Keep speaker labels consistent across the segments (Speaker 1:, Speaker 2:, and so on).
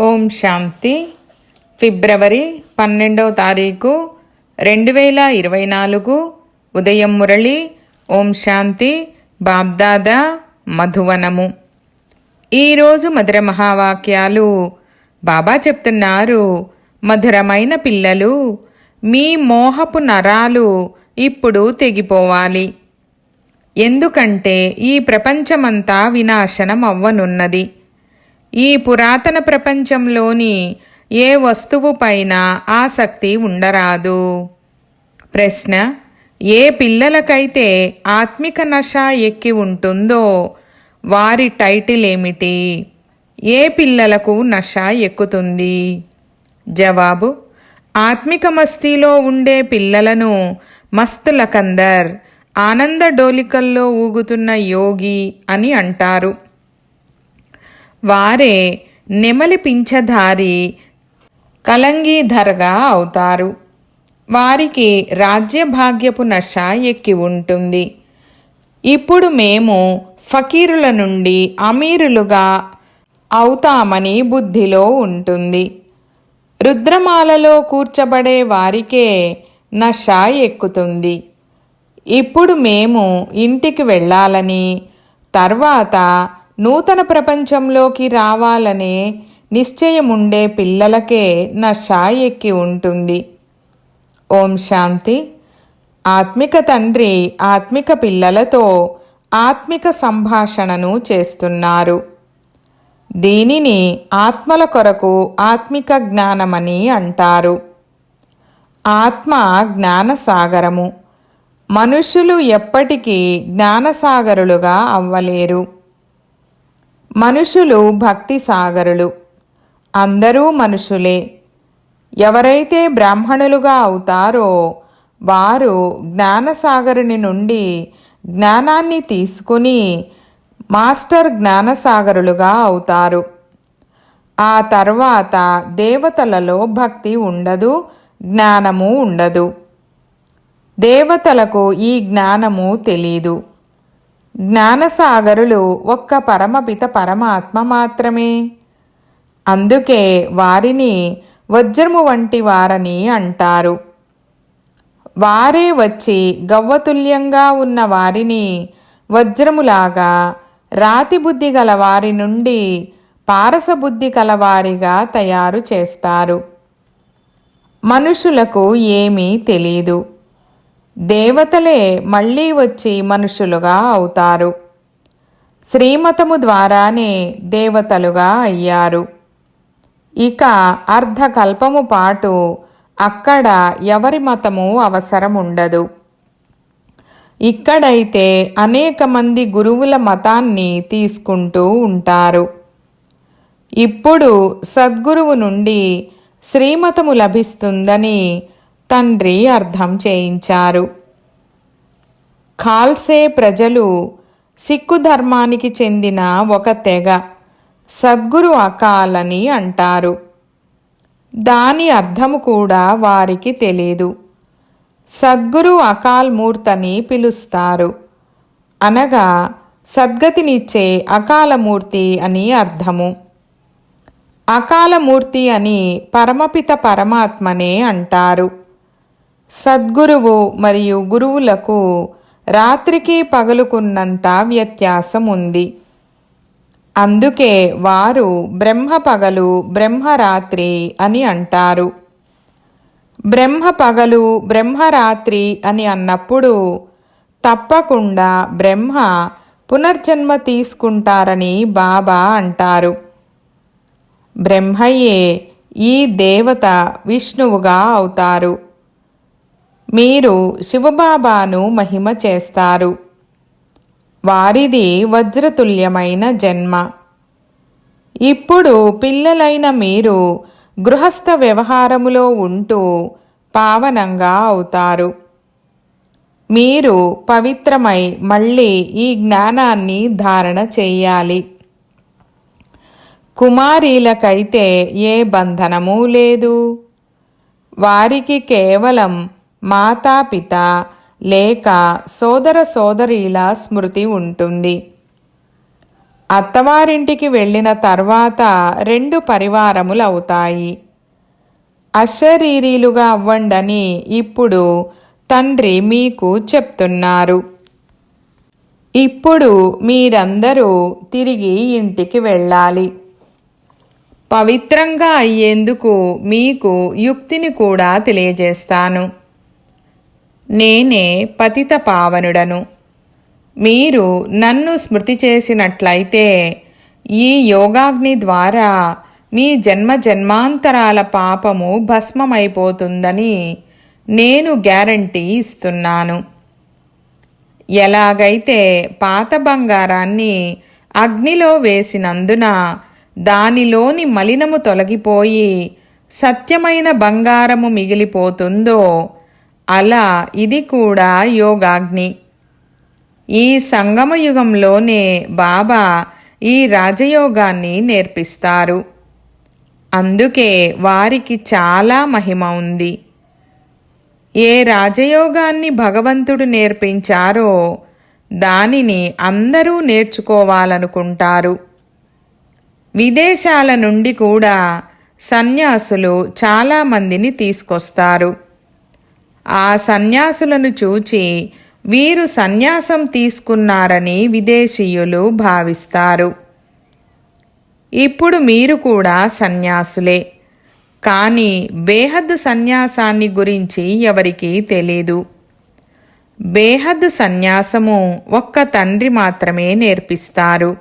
Speaker 1: ఓం శాంతి. ఫిబ్రవరి పన్నెండవ తారీఖు రెండు వేల ఇరవై నాలుగు ఉదయం మురళి. ఓం శాంతి. బాబ్దాదా మధువనము. ఈరోజు మధుర మహావాక్యాలు బాబా చెప్తున్నారు. మధురమైన పిల్లలు మీ మోహపు నరాలు ఇప్పుడు తెగిపోవాలి. ఎందుకంటే ఈ ప్రపంచమంతా వినాశనం అవ్వనున్నది ఈ పురాతన ప్రపంచంలోని ఏ వస్తువు పైన ఆసక్తి ఉండరాదు. ప్రశ్న ఏ పిల్లలకైతే ఆత్మిక నష ఎక్కి ఉంటుందో వారి టైటిల్ ఏమిటి? ఏ పిల్లలకు నష ఎక్కుతుంది? జవాబు ఆత్మిక మస్తీలో ఉండే పిల్లలను మస్తులకందర్ ఆనంద డోలికల్లో ఊగుతున్న యోగి అని అంటారు. వారే నెమలి పింఛధారి కలంగీధరగా అవుతారు. వారికి రాజ్యభాగ్యపు నష ఎక్కి ఉంటుంది. ఇప్పుడు మేము ఫకీరుల నుండి అమీరులుగా అవుతామని బుద్ధిలో ఉంటుంది. రుద్రమాలలో కూర్చబడే వారికే నష ఎక్కుతుంది. ఇప్పుడు మేము ఇంటికి వెళ్ళాలని తర్వాత నూతన ప్రపంచంలోకి రావాలనే నిశ్చయముండే పిల్లలకే నష ఎక్కి ఉంటుంది. ఓం శాంతి. ఆత్మిక తండ్రి ఆత్మిక పిల్లలతో ఆత్మిక సంభాషణను చేస్తున్నారు. దీనిని ఆత్మల కొరకు ఆత్మిక జ్ఞానమని అంటారు. ఆత్మ జ్ఞానసాగరము. మనుషులు ఎప్పటికీ జ్ఞానసాగరులుగా అవ్వలేరు. మనుషులు భక్తి సాగరులు. అందరూ మనుషులే. ఎవరైతే బ్రాహ్మణులుగా అవుతారో వారు జ్ఞానసాగరుని నుండి జ్ఞానాన్ని తీసుకుని మాస్టర్ జ్ఞానసాగరులుగా అవుతారు. ఆ తర్వాత దేవతలలో భక్తి ఉండదు జ్ఞానము ఉండదు. దేవతలకు ఈ జ్ఞానము తెలీదు. జ్ఞానసాగరులు ఒక్క పరమపిత పరమాత్మ మాత్రమే. అందుకే వారిని వజ్రము వంటి వారని అంటారు. వారే వచ్చి గవ్వతుల్యంగా ఉన్న వారిని వజ్రములాగా రాతిబుద్ధి గలవారి గల వారి నుండి పారసబుద్ధి కలవారిగా తయారు చేస్తారు. మనుషులకు ఏమీ తెలీదు. దేవతలే మళ్ళీ వచ్చి మనుషులుగా అవుతారు. శ్రీమతము ద్వారానే దేవతలుగా అయ్యారు. ఇక అర్ధకల్పము పాటు అక్కడ ఎవరి మతము అవసరం ఉండదు ఇక్కడైతే అనేక మంది గురువుల మతాన్ని తీసుకుంటూ ఉంటారు. ఇప్పుడు సద్గురువు నుండి శ్రీమతము లభిస్తుందని తండ్రి అర్థం చేయించారు. ఖాల్సే ప్రజలు సిక్కు ధర్మానికి చెందిన ఒక తెగ సద్గురు అకాలని అంటారు. దాని అర్థము కూడా వారికి తెలీదు. సద్గురు అకాల్ మూర్తని పిలుస్తారు. అనగా సద్గతినిచ్చే అకాలమూర్తి అని అర్థము. అకాలమూర్తి అని పరమపిత పరమాత్మనే అంటారు. సద్గురువు మరియు గురువులకు రాత్రికి పగలుకున్నంత వ్యత్యాసం ఉంది అందుకే వారు బ్రహ్మ పగలు బ్రహ్మరాత్రి అని అంటారు. బ్రహ్మ పగలు బ్రహ్మరాత్రి అని అన్నప్పుడు తప్పకుండా బ్రహ్మ పునర్జన్మ తీసుకుంటారని బాబా అంటారు. బ్రహ్మయే ఈ దేవత విష్ణువుగా అవుతారు. మీరు శివబాబాను మహిమ చేస్తారు. వారిది వజ్రతుల్యమైన జన్మ. ఇప్పుడు పిల్లలైన మీరు గృహస్థ వ్యవహారములో ఉంటూ పావనంగా అవుతారు. మీరు పవిత్రమై మళ్ళీ ఈ జ్ఞానాన్ని ధారణ చేయాలి. కుమారీలకైతే ఏ బంధనమూ లేదు. వారికి కేవలం మాతాపిత లేక సోదర సోదరీల స్మృతి ఉంటుంది. అత్తవారింటికి వెళ్ళిన తర్వాత రెండు పరివారములు అవుతాయి. అశరీరీలుగా అవ్వండని ఇప్పుడు తండ్రి మీకు చెప్తున్నారు. ఇప్పుడు మీరందరూ తిరిగి ఇంటికి వెళ్ళాలి. పవిత్రంగా అయ్యేందుకు మీకు యుక్తిని కూడా తెలియజేస్తాను. నేనే పతిత పావనుడను. మీరు నన్ను స్మృతి చేసినట్లయితే ఈ యోగాగ్ని ద్వారా మీ జన్మ జన్మాంతరాల పాపము భస్మమైపోతుందని నేను గ్యారంటీ ఇస్తున్నాను. ఎలాగైతే పాత బంగారాన్ని అగ్నిలో వేసినందున దానిలోని మలినము తొలగిపోయి సత్యమైన బంగారము మిగిలిపోతుందో అలా ఇది కూడా యోగాగ్ని. ఈ సంగమయుగంలోనే బాబా ఈ రాజయోగాన్ని నేర్పిస్తారు. అందుకే వారికి చాలా మహిమ ఉంది. ఏ రాజయోగాన్ని భగవంతుడు నేర్పించారో దానిని అందరూ నేర్చుకోవాలనుకుంటారు. విదేశాల నుండి కూడా సన్యాసులు చాలామందిని తీసుకొస్తారు. ఆ సన్యాసులను చూచి వీరు సన్యాసం తీసుకున్నారని విదేశీయులు భావిస్తారు. ఇప్పుడు మీరు కూడా సన్యాసులే. కానీ బేహద్దు సన్యాసాన్ని గురించి ఎవరికీ తెలీదు. బేహద్దు సన్యాసము ఒక్క తండ్రి మాత్రమే నేర్పిస్తారు.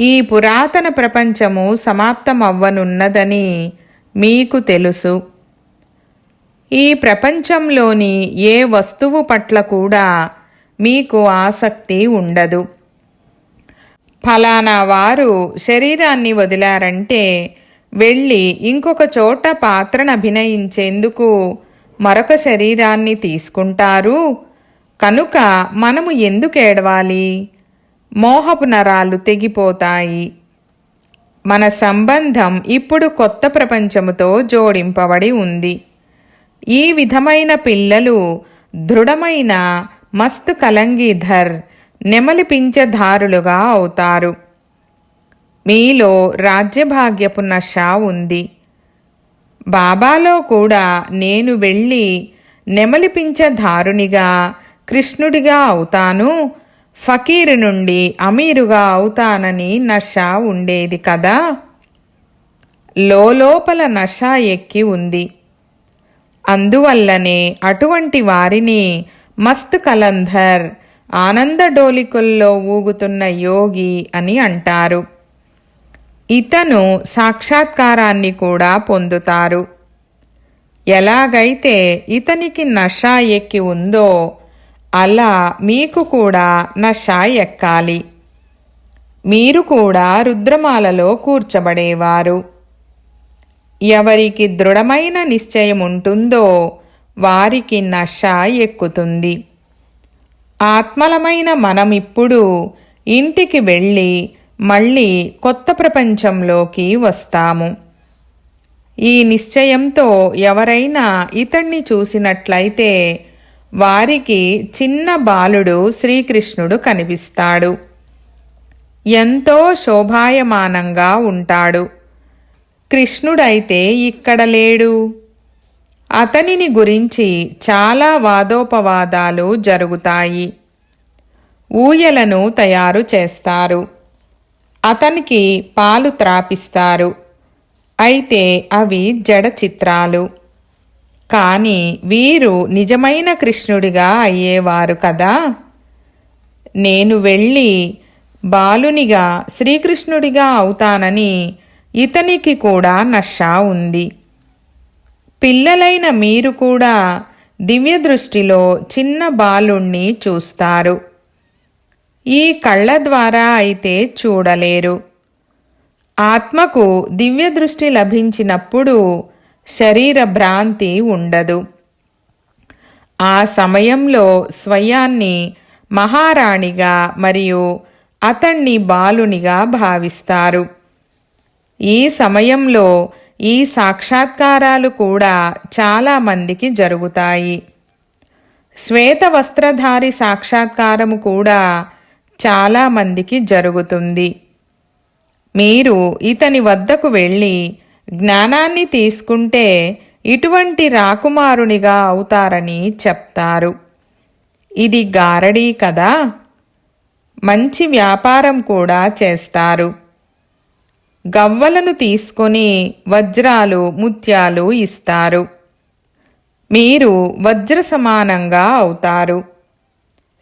Speaker 1: ఈ పురాతన ప్రపంచము సమాప్తమవ్వనున్నదని మీకు తెలుసు. ఈ ప్రపంచంలోని ఏ వస్తువు పట్ల కూడా మీకు ఆసక్తి ఉండదు. ఫలానా వారు శరీరాన్ని వదిలారంటే వెళ్ళి ఇంకొక చోట పాత్రను అభినయించేందుకు మరొక శరీరాన్ని తీసుకుంటారు. కనుక మనము ఎందుకు ఏడవాలి? మోహపు నరాలు తెగిపోతాయి. మన సంబంధం ఇప్పుడు కొత్త ప్రపంచముతో జోడింపబడి ఉంది. ఈ విధమైన పిల్లలు దృఢమైన మస్తు కలంగీధర్ నెమలిపించధారులుగా అవుతారు. మీలో రాజ్యభాగ్యపు నష ఉంది. బాబాలో కూడా నేను వెళ్ళి నెమలిపించధారునిగా కృష్ణుడిగా అవుతాను. ఫకీరు నుండి అమీరుగా అవుతానని నష ఉండేది కదా? లోపల నష ఎక్కి ఉంది. అందువల్లనే అటువంటి వారిని మస్తు కలంధర్ ఆనంద డోలికుల్లో ఊగుతున్న యోగి అని అంటారు. ఇతను సాక్షాత్కారాన్ని కూడా పొందుతారు. ఎలాగైతే ఇతనికి నష ఎక్కి ఉందో అలా మీకు కూడా నష ఎక్కాలి. మీరు కూడా రుద్రమాలలో కూర్చబడేవారు. ఎవరికి దృఢమైన నిశ్చయం ఉంటుందో వారికి నష ఎక్కుతుంది. ఆత్మలమైన మనమిప్పుడు ఇంటికి వెళ్ళి మళ్ళీ కొత్త ప్రపంచంలోకి వస్తాము. ఈ నిశ్చయంతో ఎవరైనా ఇతన్ని చూసినట్లయితే వారికి చిన్న బాలుడు శ్రీకృష్ణుడు కనిపిస్తాడు. ఎంతో శోభాయమానంగా ఉంటాడు. కృష్ణుడైతే ఇక్కడ లేడు. అతనిని గురించి చాలా వాదోపవాదాలు జరుగుతాయి. ఊయలను తయారు చేస్తారు. అతనికి పాలు త్రాపిస్తారు. అయితే అవి జడ చిత్రాలు. కానీ వీరు నిజమైన కృష్ణుడిగా అయ్యేవారు కదా. నేను వెళ్ళి బాలునిగా శ్రీకృష్ణుడిగా అవుతానని ఇతనికి కూడా నష ఉంది. పిల్లలైన మీరు కూడా దివ్య దృష్టిలో చిన్న బాలుణ్ణి చూస్తారు. ఈ కళ్ళ ద్వారా అయితే చూడలేరు. ఆత్మకు దివ్య దృష్టి లభించినప్పుడు శరీర భ్రాంతి ఉండదు. ఆ సమయంలో స్వయాన్ని మహారాణిగా మరియు అతణ్ణి బాలునిగా భావిస్తారు. ఈ సమయంలో ఈ సాక్షాత్కారాలు కూడా చాలామందికి జరుగుతాయి. శ్వేత వస్త్రధారి సాక్షాత్కారము కూడా చాలామందికి జరుగుతుంది. మీరు ఇతని వద్దకు వెళ్ళి జ్ఞానాన్ని తీసుకుంటే ఇటువంటి రాకుమారునిగా అవుతారని చెప్తారు. ఇది గారడీ కదా? మంచి వ్యాపారం కూడా చేస్తారు. గవ్వలను తీసుకొని వజ్రాలు ముత్యాలు ఇస్తారు. మీరు వజ్ర సమానంగా అవుతారు.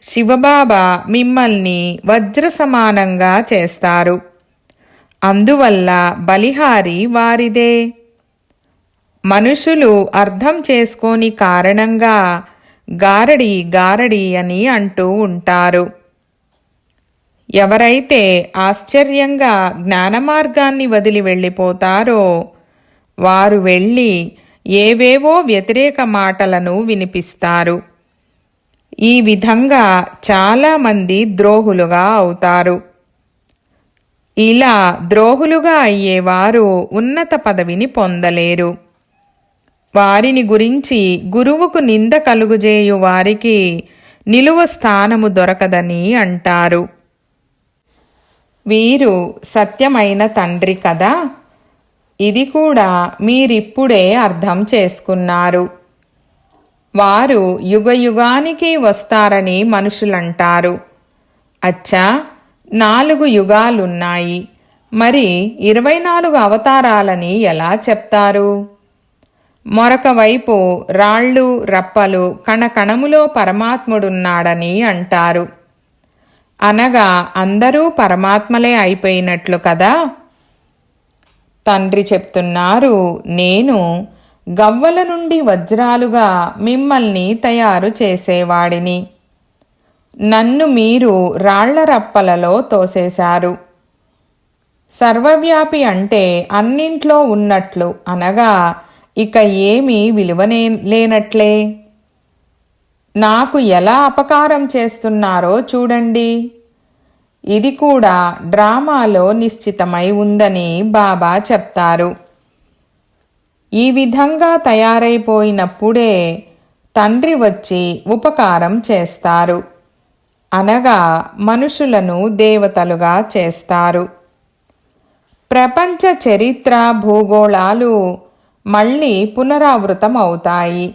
Speaker 1: శివబాబా మిమ్మల్ని వజ్ర సమానంగా చేస్తారు. అందువల్ల బలిహారి వారిదే. మనుషులు అర్థం చేసుకోని కారణంగా గారడి గారడి అని అంటూ ఉంటారు. ఎవరైతే ఆశ్చర్యంగా జ్ఞానమార్గాన్ని వదిలి వెళ్ళిపోతారో వారు వెళ్ళి ఏవేవో వ్యతిరేక మాటలను వినిపిస్తారు. ఈ విధంగా చాలామంది ద్రోహులుగా అవుతారు. ఇలా ద్రోహులుగా అయ్యేవారు ఉన్నత పదవిని పొందలేరు. వారిని గురించి గురువుకు నింద కలుగుజేయు వారికి నిలువ స్థానము దొరకదని అంటారు. వీరు సత్యమైన తండ్రి కదా? ఇది కూడా మీరిప్పుడే అర్థం చేసుకున్నారు. వారు యుగయుగానికి వస్తారని మనుషులంటారు. అచ్చా నాలుగు యుగాలున్నాయి. మరి ఇరవై నాలుగు అవతారాలని ఎలా చెప్తారు? మరొక వైపు రాళ్ళు రప్పలు కణకణములో పరమాత్ముడున్నాడని అంటారు. అనగా అందరూ పరమాత్మలే అయిపోయినట్లు కదా? తండ్రి చెప్తున్నారు నేను గవ్వల నుండి వజ్రాలుగా మిమ్మల్ని తయారు చేసేవాడిని. నన్ను మీరు రాళ్ళ రప్పలలో తోసేశారు. సర్వవ్యాపి అంటే అన్నింట్లో ఉన్నట్లు అనగా ఇక ఏమీ విలువనే లేనట్లే. నాకు ఎలా అపకారం చేస్తున్నారో చూడండి. ఇది కూడా డ్రామాలో నిశ్చితమై ఉందని బాబా చెప్తారు. ఈ విధంగా తయారైపోయినప్పుడే తండ్రి వచ్చి ఉపకారం చేస్తారు. అనగా మనుషులను దేవతలుగా చేస్తారు. ప్రపంచ చరిత్ర భూగోళాలు మళ్ళీ పునరావృతం అవుతాయి.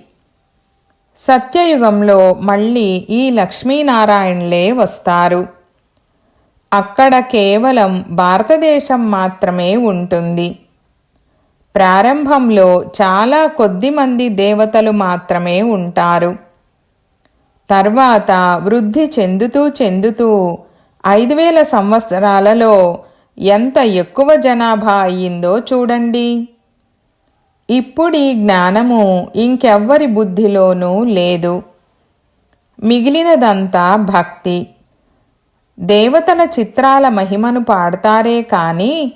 Speaker 1: సత్యయుగంలో మళ్ళీ ఈ లక్ష్మీనారాయణలే వస్తారు. అక్కడ కేవలం భారతదేశం మాత్రమే ఉంటుంది. ప్రారంభంలో చాలా కొద్ది మంది దేవతలు మాత్రమే ఉంటారు. తర్వాత వృద్ధి చెందుతూ చెందుతూ ఐదు వేల సంవత్సరాలలో ఎంత ఎక్కువ జనాభా అయ్యిందో చూడండి. ఇప్పుడు ఈ జ్ఞానము ఇంకెవ్వరి బుద్ధిలోనూ లేదు. మిగిలినదంతా భక్తి. దేవతల చిత్రాల మహిమను పాడతారే కానీ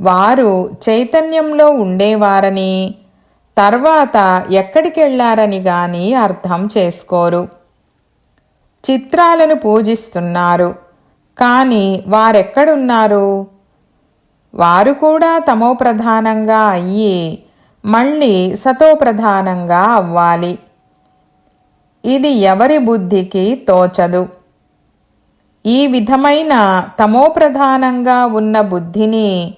Speaker 1: వారు చైతన్యంలో ఉండేవారని తర్వాత ఎక్కడికెళ్ళారని గాని అర్థం చేసుకోరు. చిత్రాలను పూజిస్తున్నారు. కానీ వారెక్కడున్నారు? వారు కూడా తమో ప్రధానంగా అయ్యి మళ్ళీ సతో ప్రధానంగా అవ్వాలి. ఇది ఎవరి బుద్ధికి తోచదు. ఈ విధమైన తమో ప్రధానంగా ఉన్న బుద్ధిని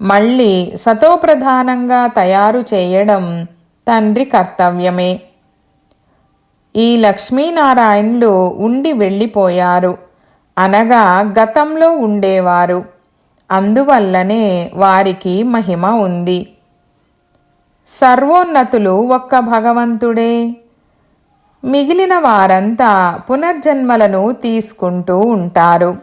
Speaker 1: మళ్ళీ సతోప్రధానంగా తయారు చేయడం తండ్రి కర్తవ్యమే. ఈ లక్ష్మీనారాయణులు ఉండి వెళ్ళిపోయారు. అనగా గతంలో ఉండేవారు. అందువల్లనే వారికి మహిమ ఉంది. సర్వోన్నతులు ఒక్క భగవంతుడే. మిగిలిన వారంతా పునర్జన్మలను తీసుకుంటూ ఉంటారు.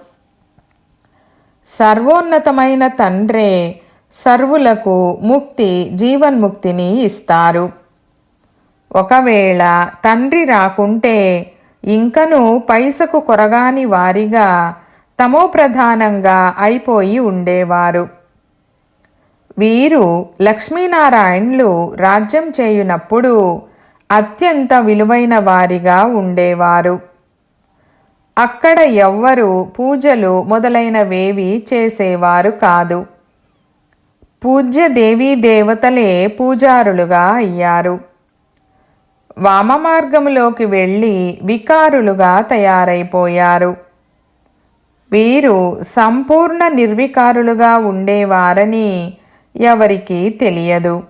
Speaker 1: సర్వోన్నతమైన తండ్రే సర్వులకు ముక్తి జీవన్ముక్తిని ఇస్తారు. ఒకవేళ తండ్రి రాకుంటే ఇంకను పైసకు కొరగాని వారిగా తమో ప్రధానంగా అయిపోయి ఉండేవారు. వీరు లక్ష్మీనారాయణులు రాజ్యం చేయునప్పుడు అత్యంత విలువైన వారిగా ఉండేవారు. అక్కడ ఎవ్వరూ పూజలు మొదలైనవేవి చేసేవారు కాదు. పూజ్య దేవీ దేవతలే పూజారులుగా అయ్యారు. వామమార్గములోకి వెళ్ళి వికారులుగా తయారైపోయారు. వీరు సంపూర్ణ నిర్వికారులుగా ఉండేవారని ఎవరికీ తెలియదు.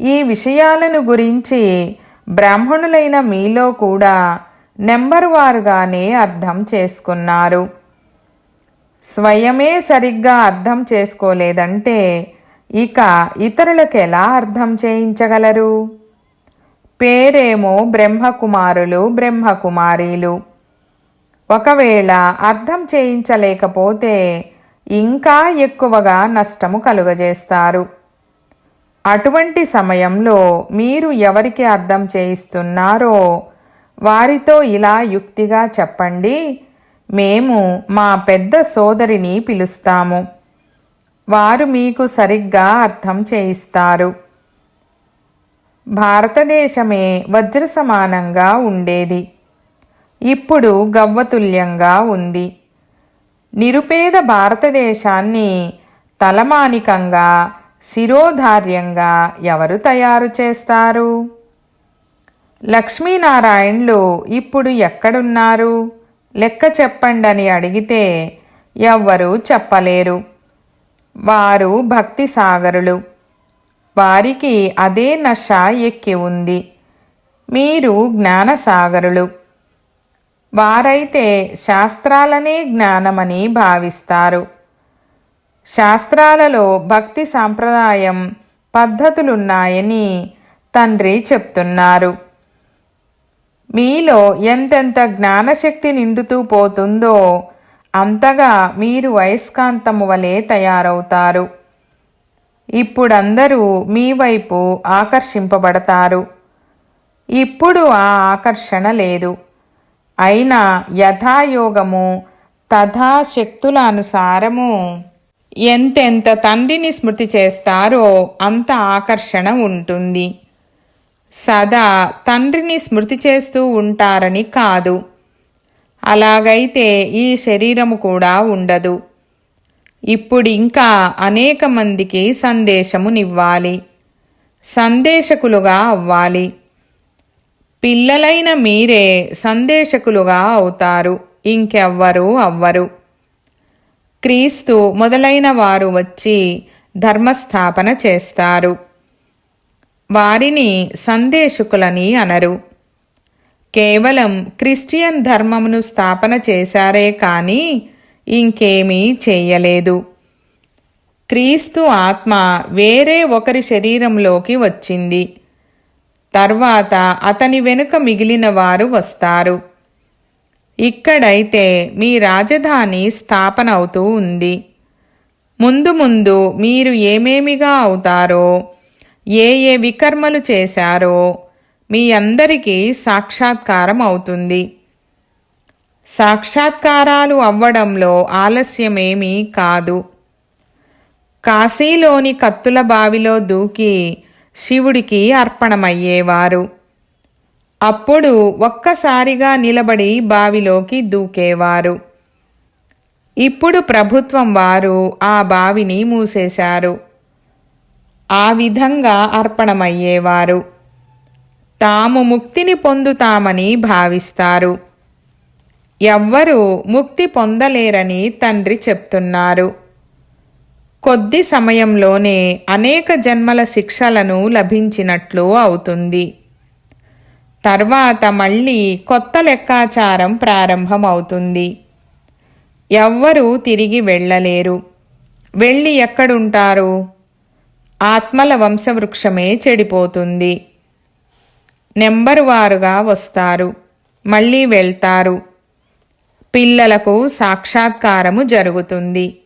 Speaker 1: ఈ విషయాలను గురించి బ్రాహ్మణులైన మీలో కూడా నెంబర్ వారుగానే అర్థం చేసుకున్నారు. స్వయమే సరిగ్గా అర్థం చేసుకోలేదంటే ఇక ఇతరులకు ఎలా అర్థం చేయించగలరు? పేరేమో బ్రహ్మకుమారులు బ్రహ్మకుమారీలు. ఒకవేళ అర్థం చేయించలేకపోతే ఇంకా ఎక్కువగా నష్టము కలుగజేస్తారు. అటువంటి సమయంలో మీరు ఎవరికి అర్థం చేయిస్తున్నారో వారితో ఇలా యుక్తిగా చెప్పండి. మేము మా పెద్ద సోదరిని పిలుస్తాము. వారు మీకు సరిగ్గా అర్థం చేయిస్తారు. భారతదేశమే వజ్ర సమానంగా ఉండేది. ఇప్పుడు గవ్వతుల్యంగా ఉంది. నిరుపేద భారతదేశాన్ని తలమానికంగా శిరోధార్యంగా ఎవరు తయారు చేస్తారు? లక్ష్మీనారాయణులు ఇప్పుడు ఎక్కడున్నారు? లెక్క చెప్పండని అడిగితే ఎవ్వరూ చెప్పలేరు. వారు భక్తి సాగరులు వారికి అదే నష ఎక్కి ఉంది. మీరు జ్ఞానసాగరులు. వారైతే శాస్త్రాలనే జ్ఞానమని భావిస్తారు. శాస్త్రాలలో భక్తి సాంప్రదాయం పద్ధతులున్నాయని తండ్రి చెప్తున్నారు. మీలో ఎంతెంత జ్ఞానశక్తి నిండుతూ పోతుందో అంతగా మీరు అయస్కాంతము వలె తయారవుతారు. ఇప్పుడందరూ మీ వైపు ఆకర్షింపబడతారు. ఇప్పుడు ఆ ఆకర్షణ లేదు. అయినా యథాయోగము తథా శక్తుల అనుసారము ఎంతెంత తండ్రిని స్మృతి చేస్తారో అంత ఆకర్షణ ఉంటుంది. సదా తండ్రిని స్మృతి చేస్తూ ఉంటారని కాదు. అలాగైతే ఈ శరీరము కూడా ఉండదు. ఇప్పుడు ఇంకా అనేక మందికి సందేశమునివ్వాలి. సందేశకులుగా అవ్వాలి. పిల్లలైన మీరే సందేశకులుగా అవుతారు. ఇంకెవ్వరూ అవ్వరు. క్రీస్తు మొదలైన వారు వచ్చి ధర్మస్థాపన చేస్తారు. వారిని సందేశకులని అనరు. కేవలం క్రిస్టియన్ ధర్మమును స్థాపన చేశారే కానీ ఇంకేమీ చేయలేదు. క్రీస్తు ఆత్మ వేరే ఒకరి శరీరంలోకి వచ్చింది. తర్వాత అతని వెనుక మిగిలిన వారు వస్తారు. ఇక్కడైతే మీ రాజధాని స్థాపన అవుతూ ఉంది. ముందు ముందు మీరు ఏమేమిగా అవుతారో ఏ ఏ వికర్మలు చేశారో మీ అందరికీ సాక్షాత్కారం అవుతుంది. సాక్షాత్కారాలు అవ్వడంలో ఆలస్యమేమీ కాదు. కాశీలోని కత్తుల బావిలో దూకి శివుడికి అర్పణమయ్యేవారు. అప్పుడు ఒక్కసారిగా నిలబడి బావిలోకి దూకేవారు. ఇప్పుడు ప్రభుత్వం వారు ఆ బావిని మూసేశారు. ఆ విధంగా అర్పణమయ్యేవారు. తాము ముక్తిని పొందుతామని భావిస్తారు. ఎవ్వరూ ముక్తి పొందలేరని తండ్రి చెప్తున్నారు. కొద్ది సమయంలోనే అనేక జన్మల శిక్షలను లభించినట్లు అవుతుంది. తర్వాత మళ్ళీ కొత్త లెక్కాచారం ప్రారంభమవుతుంది. ఎవ్వరూ తిరిగి వెళ్ళలేరు. వెళ్ళి ఎక్కడుంటారు? ఆత్మల వంశవృక్షమే చెడిపోతుంది. నెంబరు వారుగా వస్తారు. మళ్ళీ వెళ్తారు. పిల్లలకు సాక్షాత్కారము జరుగుతుంది.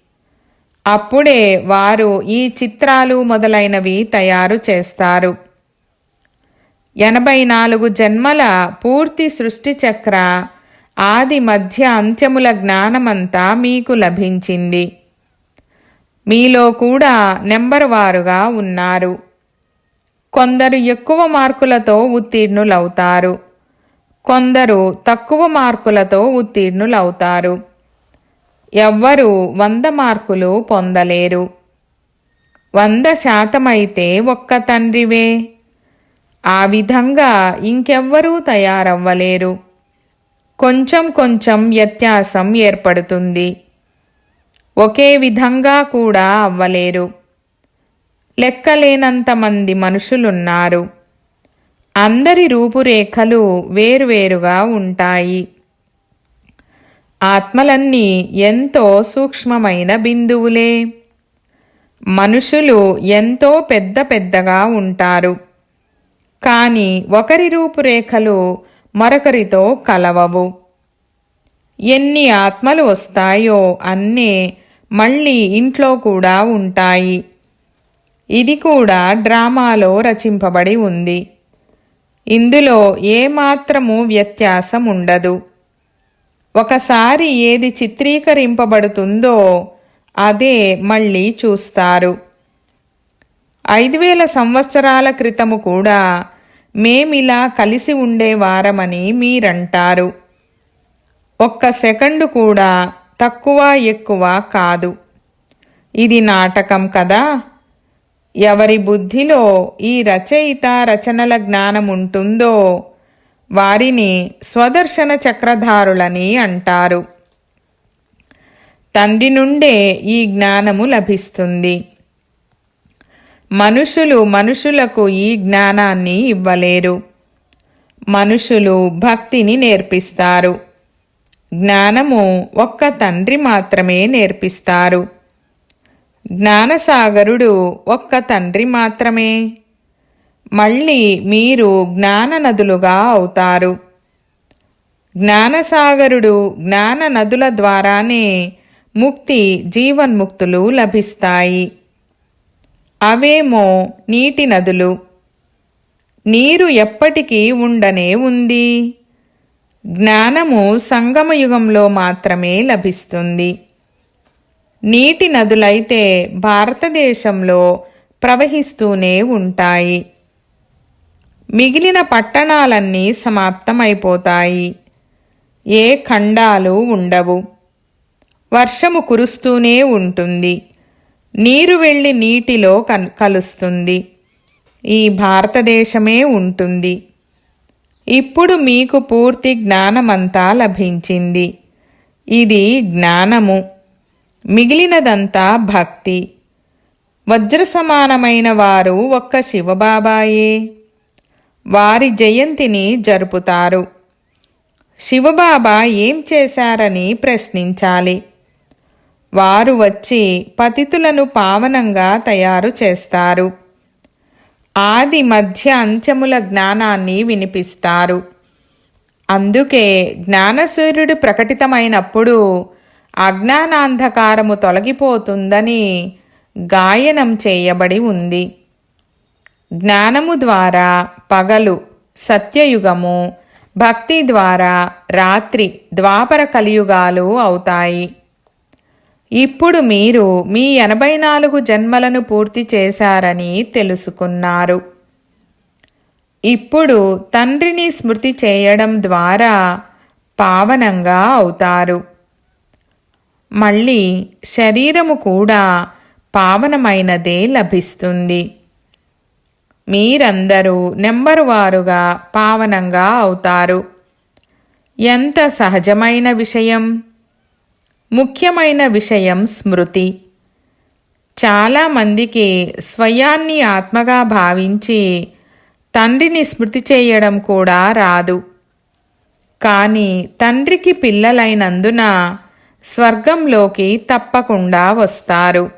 Speaker 1: అప్పుడే వారు ఈ చిత్రాలు మొదలైనవి తయారు చేస్తారు. ఎనభై నాలుగు జన్మల పూర్తి సృష్టి చక్ర ఆది మధ్య అంత్యముల జ్ఞానమంతా మీకు లభించింది. మీలో కూడా నెంబర్ వారుగా ఉన్నారు. కొందరు ఎక్కువ మార్కులతో ఉత్తీర్ణులవుతారు. కొందరు తక్కువ మార్కులతో ఉత్తీర్ణులవుతారు. ఎవ్వరూ వంద మార్కులు పొందలేరు. వంద శాతమైతే ఒక్క తండ్రివే. ఆ విధంగా ఇంకెవ్వరూ తయారవ్వలేరు. కొంచెం కొంచెం వ్యత్యాసం ఏర్పడుతుంది. ఒకే విధంగా కూడా అవ్వలేరు. లెక్కలేనంతమంది మనుషులున్నారు. అందరి రూపురేఖలు వేరువేరుగా ఉంటాయి. ఆత్మలన్నీ ఎంతో సూక్ష్మమైన బిందువులే. మనుషులు ఎంతో పెద్ద పెద్దగా ఉంటారు. కానీ ఒకరి రూపురేఖలు మరొకరితో కలవవు. ఎన్ని ఆత్మలు వస్తాయో అన్నీ మళ్ళీ ఇంట్లో కూడా ఉంటాయి. ఇది కూడా డ్రామాలో రచింపబడి ఉంది. ఇందులో ఏమాత్రము వ్యత్యాసం ఉండదు. ఒకసారి ఏది చిత్రీకరింపబడుతుందో అదే మళ్ళీ చూస్తారు. ఐదు వేల సంవత్సరాల క్రితము కూడా మేమిలా కలిసి ఉండేవారమని మీరంటారు. ఒక్క సెకండు కూడా తక్కువ ఎక్కువ కాదు. ఇది నాటకం కదా? ఎవరి బుద్ధిలో ఈ రచయిత రచనల జ్ఞానం ఉంటుందో వారిని స్వదర్శన చక్రధారులని అంటారు. తండ్రి నుండే ఈ జ్ఞానము లభిస్తుంది. మనుషులు మనుషులకు ఈ జ్ఞానాన్ని ఇవ్వలేరు. మనుషులు భక్తిని నేర్పిస్తారు. జ్ఞానము ఒక్క తండ్రి మాత్రమే నేర్పిస్తారు. జ్ఞానసాగరుడు ఒక్క తండ్రి మాత్రమే. మళ్ళీ మీరు జ్ఞాన నదులుగా అవుతారు. జ్ఞానసాగరుడు జ్ఞాన నదుల ద్వారానే ముక్తి జీవన్ముక్తులు లభిస్తాయి. అవేమో నీటి నదులు. నీరు ఎప్పటికీ ఉండనే ఉంది. జ్ఞానము సంగమయుగంలో మాత్రమే లభిస్తుంది. నీటి నదులైతే భారతదేశంలో ప్రవహిస్తూనే ఉంటాయి. మిగిలిన పట్టణాలన్నీ సమాప్తమైపోతాయి. ఏ ఖండాలు ఉండవు. వర్షము కురుస్తూనే ఉంటుంది. నీరు వెళ్ళి నీటిలో కన్ కలుస్తుంది. ఈ భారతదేశమే ఉంటుంది. ఇప్పుడు మీకు పూర్తి జ్ఞానమంతా లభించింది. ఇది జ్ఞానము. మిగిలినదంతా భక్తి. వజ్ర సమానమైన వారు ఒక్క శివబాబాయే. వారి జయంతిని జరుపుతారు. శివబాబా ఏం చేశారని ప్రశ్నించాలి. వారు వచ్చి పతితులను పావనంగా తయారు చేస్తారు. ఆది మధ్య అంచెముల జ్ఞానాన్ని వినిపిస్తారు. అందుకే జ్ఞానసూర్యుడు ప్రకటితమైనప్పుడు అజ్ఞానాంధకారము తొలగిపోతుందని గాయనం చేయబడి ఉంది. జ్ఞానము ద్వారా పగలు సత్యయుగము భక్తి ద్వారా రాత్రి ద్వాపర కలియుగాలు అవుతాయి. ఇప్పుడు మీరు మీ ఎనభై నాలుగు జన్మలను పూర్తి చేశారని తెలుసుకున్నారు. ఇప్పుడు తండ్రిని స్మృతి చేయడం ద్వారా పావనంగా అవుతారు. మళ్ళీ శరీరము కూడా పావనమైనదే లభిస్తుంది. మీరందరూ నెంబరు వారుగా పావనంగా అవుతారు. ఎంత సహజమైన విషయం? ముఖ్యమైన విషయం స్మృతి. చాలామందికి స్వయాన్ని ఆత్మగా భావించి తండ్రిని స్మృతి చేయడం కూడా రాదు. కానీ తండ్రికి పిల్లలైనందున స్వర్గంలోకి తప్పకుండా వస్తారు.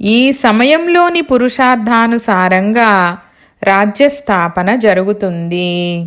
Speaker 1: ఈ సమయంలోని పురుషార్థానుసారంగా రాజ్యస్థాపన జరుగుతుంది.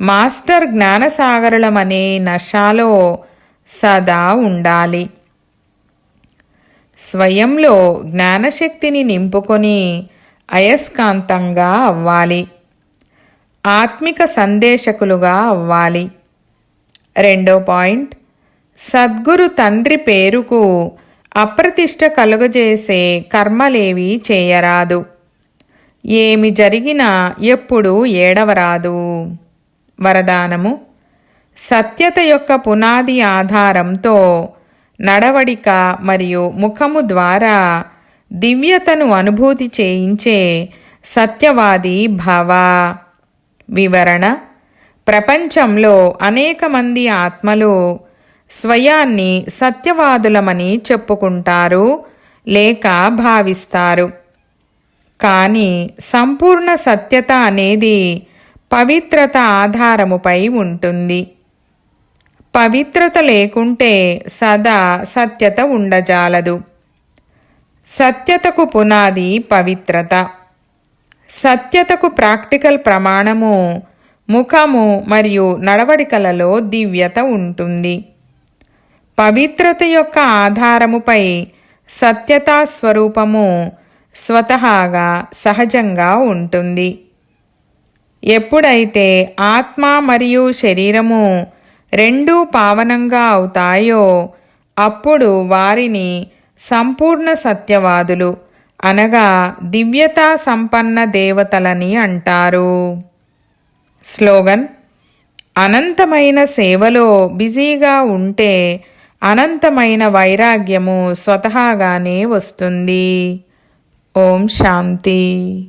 Speaker 1: మాస్టర్ జ్ఞానసాగరులమనే నషాలో సదా ఉండాలి. స్వయంలో జ్ఞానశక్తిని నింపుకొని అయస్కాంతంగా అవ్వాలి. ఆత్మిక సందేశకులుగా అవ్వాలి. రెండో పాయింట్ సద్గురు తండ్రి పేరుకు అప్రతిష్ట కలుగజేసే కర్మలేవి చేయరాదు. ఏమి జరిగినా ఎప్పుడూ ఏడవరాదు. వరదానము. సత్యత యొక్క పునాది ఆధారంతో నడవడిక మరియు ముఖము ద్వారా దివ్యతను అనుభూతి చేయించే సత్యవాది భవ. వివరణ. ప్రపంచంలో అనేక మంది ఆత్మలు స్వయాన్ని సత్యవాదులమని చెప్పుకుంటారు లేక భావిస్తారు. కానీ సంపూర్ణ సత్యత అనేది పవిత్రత ఆధారముపై ఉంటుంది. పవిత్రత లేకుంటే సదా సత్యత ఉండజాలదు. సత్యతకు పునాది పవిత్రత. సత్యతకు ప్రాక్టికల్ ప్రమాణము ముఖము మరియు నడవడికలలో దివ్యత ఉంటుంది. పవిత్రత యొక్క ఆధారముపై సత్యతా స్వరూపము స్వతహాగా సహజంగా ఉంటుంది. ఎప్పుడైతే ఆత్మ మరియు శరీరము రెండూ పావనంగా అవుతాయో అప్పుడు వారిని సంపూర్ణ సత్యవాదులు అనగా దివ్యతా సంపన్న దేవతలని అంటారు. స్లోగన్ అనంతమైన సేవలో బిజీగా ఉంటే అనంతమైన వైరాగ్యము స్వతహాగానే వస్తుంది. ఓం శాంతి.